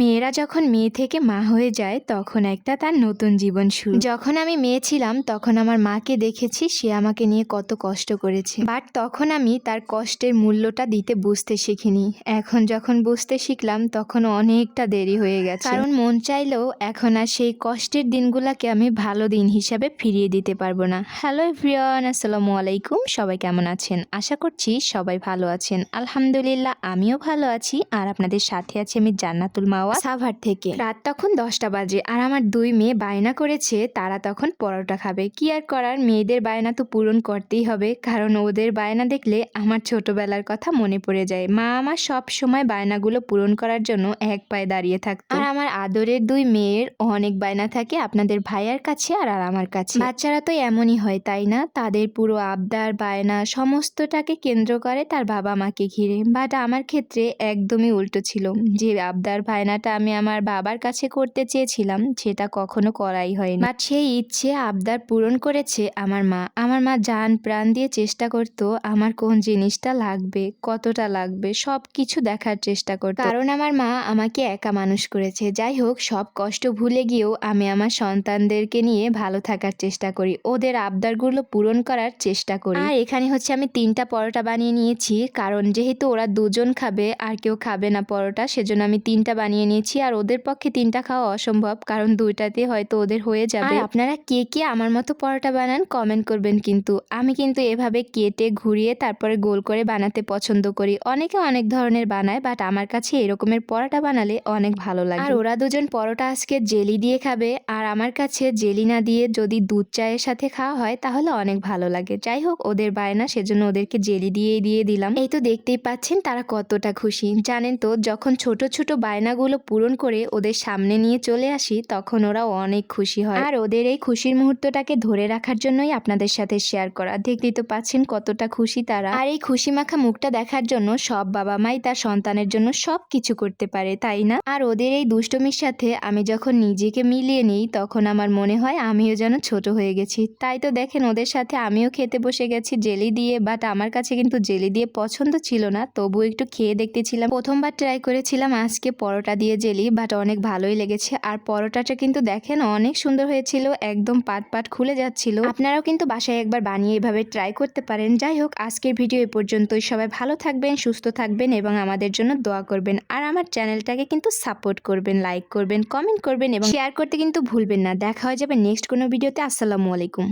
me যখন মেয়ে থেকে মা হয়ে যায়, তখন একটা তার নতুন জীবন শুরু। যখন আমি মেয়ে ছিলাম, তখন আমার মাকে দেখেছি, সে আমাকে নিয়ে কত কষ্ট করেছে। বাট তখন আমি তার কষ্টের মূল্যটা দিতে বুঝতে শিখিনি। এখন যখন বুঝতে শিখলাম, তখন অনেকটা দেরি হয়ে গেছে। কারণ মন চাইলেও এখন আর সেই কষ্টের দিনগুলোকে আমি ভালো দিন হিসাবে ফিরিয়ে দিতে পারব না। হ্যালো এভরিওয়ান, আসসালামু আলাইকুম। সবাই কেমন আছেন? আশা করছি সবাই ভালো আছেন। আলহামদুলিল্লাহ, আমিও ভালো আছি। আর আপনাদের সাথে আছি আমি জান্নাতুল মাওয়া। সাভার থেকে। রাত তখন দশটা বাজে আর আমার দুই মেয়ে বায়না করেছে তারা তখন পরোটা খাবে। কি আর করার? মেয়েদের বায়না তো পূরণ করতেই হবে কারণ ওদের বায়না দেখলে আমার ছোটবেলার কথা মনে পড়ে যায়। মা আমার সব সময় বায়নাগুলো পূরণ করার জন্য এক পায়ে দাঁড়িয়ে থাকতো। আর আমার আদরের দুই মেয়ের অনেক বায়না থাকে আপনাদের ভাইয়ার কাছে আর আর আমার কাছে। বাচ্চারা তো এমনই হয় তাই না? তাদের পুরো আবদার বায়না সমস্তটাকে কেন্দ্র করে তার বাবা মাকে ঘিরে। বাট আমার ক্ষেত্রে একদমই উল্টো ছিল। যে আবদার বায়নাটা আমি আমার বাবার কাছে করতে চেয়েছিলাম, সেটা কখনো করাই হয়নি। বাট সেই ইচ্ছে আবদার পূরণ করেছে আমার মা। আমার মা যান প্রাণ দিয়ে চেষ্টা করতো আমার কোন জিনিসটা লাগবে, কতটা লাগবে সব কিছু দেখার চেষ্টা করতো। কারণ আমার মা আমাকে একা মানুষ করেছে। যাই হোক, সব কষ্ট ভুলে গিয়েও আমি আমার সন্তানদেরকে নিয়ে ভালো থাকার চেষ্টা করি। ওদের আবদারগুলো পূরণ করার চেষ্টা করি। আর এখানে হচ্ছে আমি তিনটা পরোটা বানিয়ে নিয়েছি। কারণ যেহেতু ওরা দুজন খাবে, আর কেউ খাবে না পরোটা, সেজন্য আমি তিনটা বানিয়ে নিয়েছি। আর ওদের পক্ষে তিনটা খাওয়া অসম্ভব কারণ দুইটাতে হয়তো ওদের হয়ে যাবে। আপনারা কে কে আমার মতো পরোটা বানান কমেন্ট করবেন কিন্তু। আমি কিন্তু এভাবে কেটে ঘুরিয়ে তারপরে গোল করে বানাতে পছন্দ করি। অনেকে অনেক ধরনের বানায় বাট আমার কাছে এরকমের পরোটা বানালে অনেক ভালো লাগে। আর ওরা দুজন পরোটা আজকে জেলি দিয়ে খাবে আর আমার কাছে জেলি না দিয়ে যদি দুধ চায়ের সাথে খাওয়া হয় তাহলে অনেক ভালো লাগে। যাই হোক ওদের বায়না সেজন্য ওদেরকে জেলি দিয়েই দিয়ে দিলাম। এই তো দেখতেই পাচ্ছেন তারা কতটা খুশি। জানেন তো যখন ছোট ছোট বায়নাগুলো পূরণ করে ওদের সামনে নিয়ে চলে আসি, তখন ওরা অনেক খুশি হয়। আর ওদের এই খুশির মুহূর্তটাকে ধরে রাখার জন্যই আপনাদের সাথে শেয়ার করা। দেখতেই তো পাচ্ছেন কতটা খুশি তারা। আর এই খুশি মাখা মুখটা দেখার জন্য সব বাবা মাই তার সন্তানের জন্য সব কিছু করতে পারে, তাই না? আর ওদের এই দুষ্টমির সাথে আমি যখন নিজেকে মিলিয়ে নিই, তখন আমার মনে হয় আমিও যেন ছোট হয়ে গেছি। তাই তো দেখেন ওদের সাথে আমিও খেতে বসে গেছি, জেলি দিয়ে বাট আমার কাছে কিন্তু জেলি দিয়ে পছন্দ ছিল না তবু একটু খেয়ে দেখতেছিলাম। প্রথমবার ট্রাই করেছিলাম, আজকে পরোটা দিয়ে জেলি বাট অনেক ভালোই লেগেছে। আর পরোটাটা কিন্তু দেখেন, অনেক সুন্দর হয়েছিল, একদম পাট পাট খুলে যাচ্ছিল। আপনারাও কিন্তু বাসায় একবার বানিয়ে এভাবে ট্রাই করতে পারেন। যাই হোক, আজকের ভিডিও এ পর্যন্তই। সবাই ভালো থাকবেন, সুস্থ থাকবেন এবং আমাদের জন্য দোয়া করবেন। আর আমার চ্যানেলটাকে কিন্তু সাপোর্ট করবেন লাইক করবেন কমেন্ট করবেন এবং শেয়ার করতে কিন্তু ভুলবেন না। দেখা হয়ে যাবে নেক্সট কোনো ভিডিওতে আসসালামু আলাইকুম।